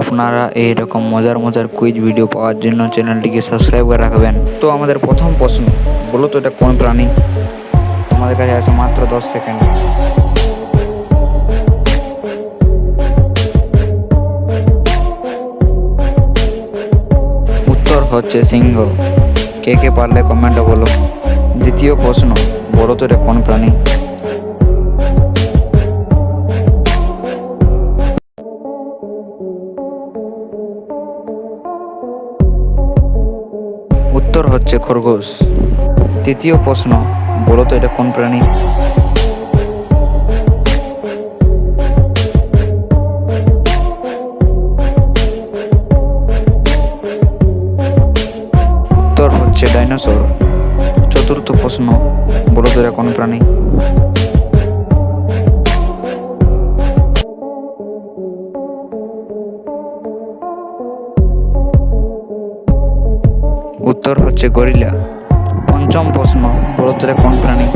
আপনারা এইরকম মজার মজার কুইজ ভিডিও পাওয়ার জন্য চ্যানেলটিকে সাবস্ক্রাইব করে রাখবেন। তো আমাদের প্রথম প্রশ্ন, বলো তো এটা কোন প্রাণী? তোমাদের কাছে আছে মাত্র দশ সেকেন্ড। উত্তর হচ্ছে সিংহ। কে কে পারলে কমেন্টে বলো। দ্বিতীয় প্রশ্ন, বলো তো এটা কোন প্রাণী? উত্তর হচ্ছে খরগোশ। তৃতীয় প্রশ্ন, বলো তো এটা কোন প্রাণী? উত্তর হচ্ছে ডাইনোসর। চতুর্থ প্রশ্ন, বলো তো এটা কোন প্রাণী? উত্তর হচ্ছে গরিলা। পঞ্চম প্রশ্ন বলো তো এটা কোন প্রাণী?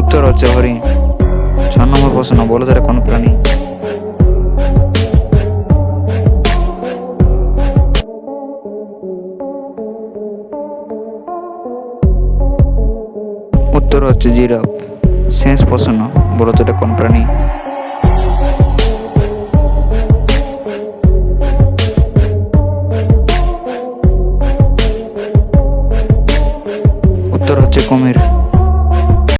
উত্তর হচ্ছে হরিণ। ছ নম্বর প্রশ্ন বলো তো এটা কোন প্রাণী? উত্তর হচ্ছে জিরাফ। শেষ প্রশ্ন বলো তো এটা কোন প্রাণী? উত্তর হচ্ছে কুমির।